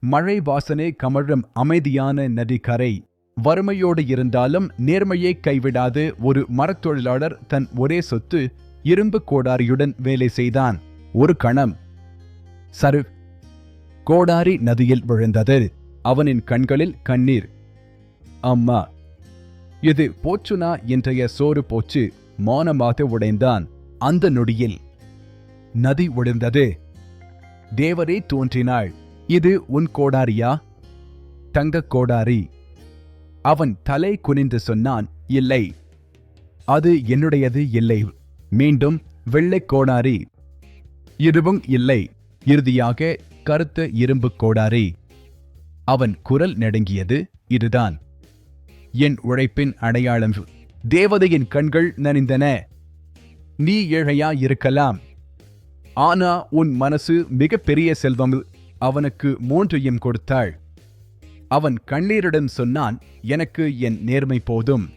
மழை வாசனை கமழும் அமைதியான நதிக்கரை. வறுமையோடு இருந்தாலும் நேர்மையை கைவிடாது ஒரு மரத்தொழிலாளர் தன் ஒரே சொத்து இரும்பு கோடாரியுடன் வேலை செய்தான். ஒரு கணம். சரு. கோடாரி நதியில் விழுந்தது. அவனின் கண்களில் கண்ணீர். அம்மா. இது போச்சுனா இன்றைய சோறு போச்சு. மௌனமாக உடைந்தான். அந்த நொடியில். நதி விழுந்தது தேவரே தோன்றினாள். இது உன் கோடாரியா? தங்கக் கோடாரி. அவன் தலை குனிந்து சொன்னான் இல்லை. அது என்னுடையது இல்லை. மீண்டும் வெள்ளைக் கோடாரி. இதுவும் இல்லை. இறுதியாக கருத்த இரும்பு கோடாரி. அவன் குரல் நடுங்கியது இதுதான். என் உழைப்பின் அடையாளம். தேவதையின் கண்கள் நனிந்தன. நீ ஏழையா இருக்கலாம். ஆனா உன் மனசு மிகப்பெரிய செல்வம். அவனுக்கு மூன்றையும் கொடுத்தாள். அவன் கண்ணீருடன் சொன்னான் எனக்கு என் நேர்மை போதும்.